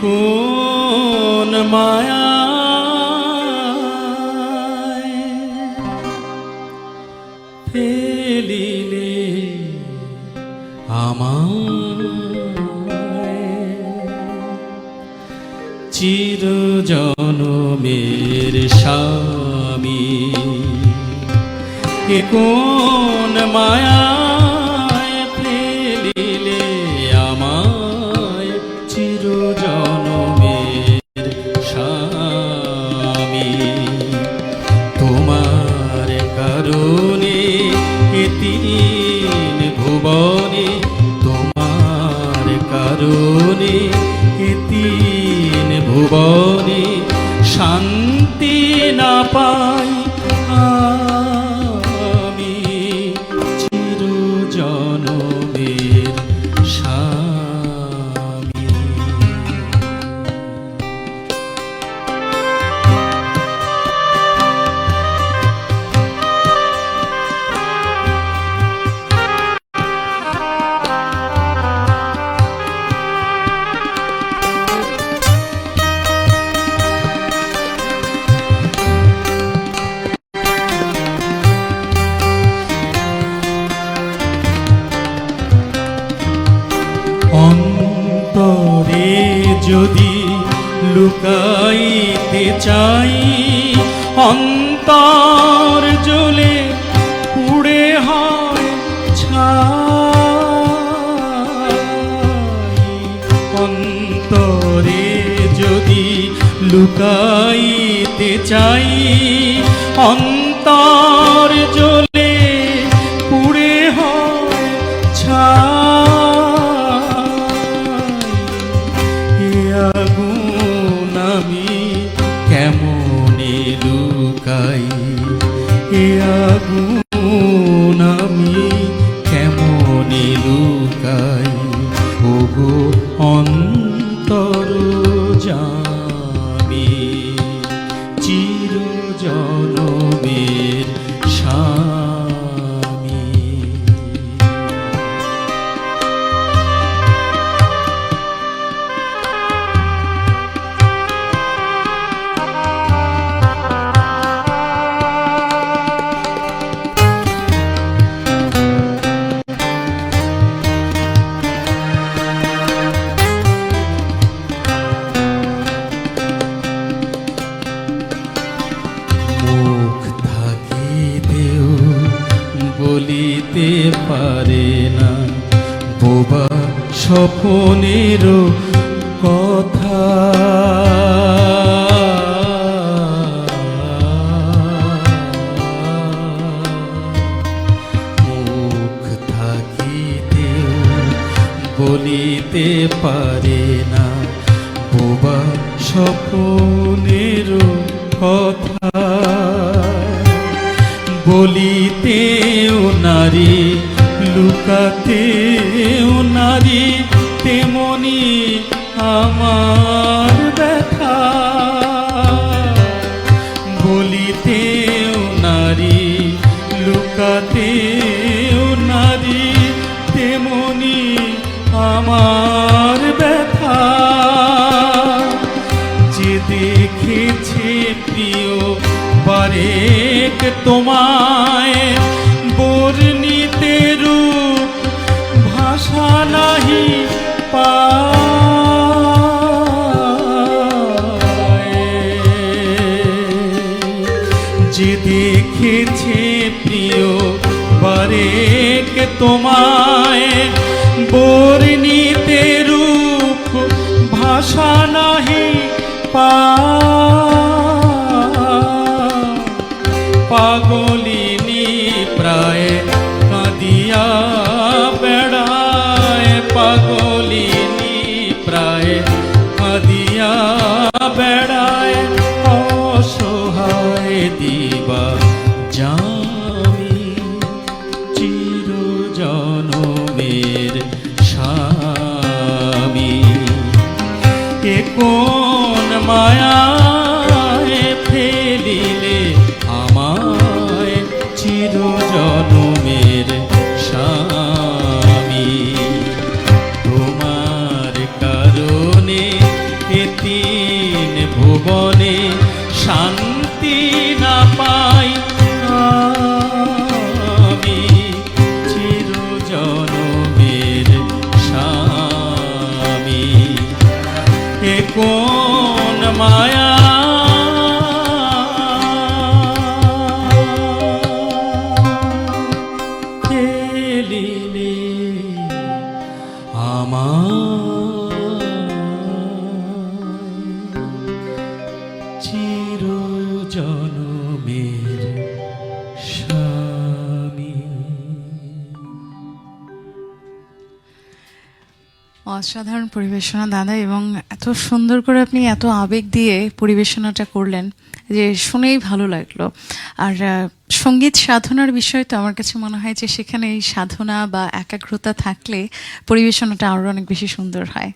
কোন মায়া? ফেলিলে আমায় চির জনমের স্বামী কোন মায়ায় ভুবনে তোমার কারণে তিন ভুবনে শান্তি না পাই। আমি অন্তরে যদি লুকাইতে চাই অন্তর জ্বলে পুড়ে হয় অন্তরে যদি লুকাইতে চাই অন্তর জ্বলে স্বপনের কথা। মুখ থাকিতেও বলিতে পারে না বোবা স্বপনের কথা। বলিতেও নারী লুকাতেও নারী আমার ব্যথা। বলিতেও নারী লুকাতেও নারী তেমনি আমার ব্যথা। যে দেখেছে প্রিয় বারেক তোমায় দেখেছে প্রিয় বারেক তোমায়। বর্ণিতে রূপ, ভাষা নাহি পা পাগলিনী প্রায় কাঁদিয়া বেড়ায়। পাগলিনী প্রায় কাঁদিয়া বেড়ায়। কোন মায়া ফেলিলে আমায় চিরজনমের স্বামী। তোমার কারণে এতিন ভুবনে শান্তি কোন মায়া? খেলিলে আমার অসাধারণ পরিবেশনা, দাদা, এবং এত সুন্দর করে আপনি এত আবেগ দিয়ে পরিবেশনাটা করলেন যে শুনেই ভালো লাগল। আর সংগীত সাধনার বিষয় তো আমার কাছে মনে হয় যে সেখানে এই সাধনা বা একাগ্রতা থাকলে পরিবেশনাটা আরও অনেক বেশি সুন্দর হয়।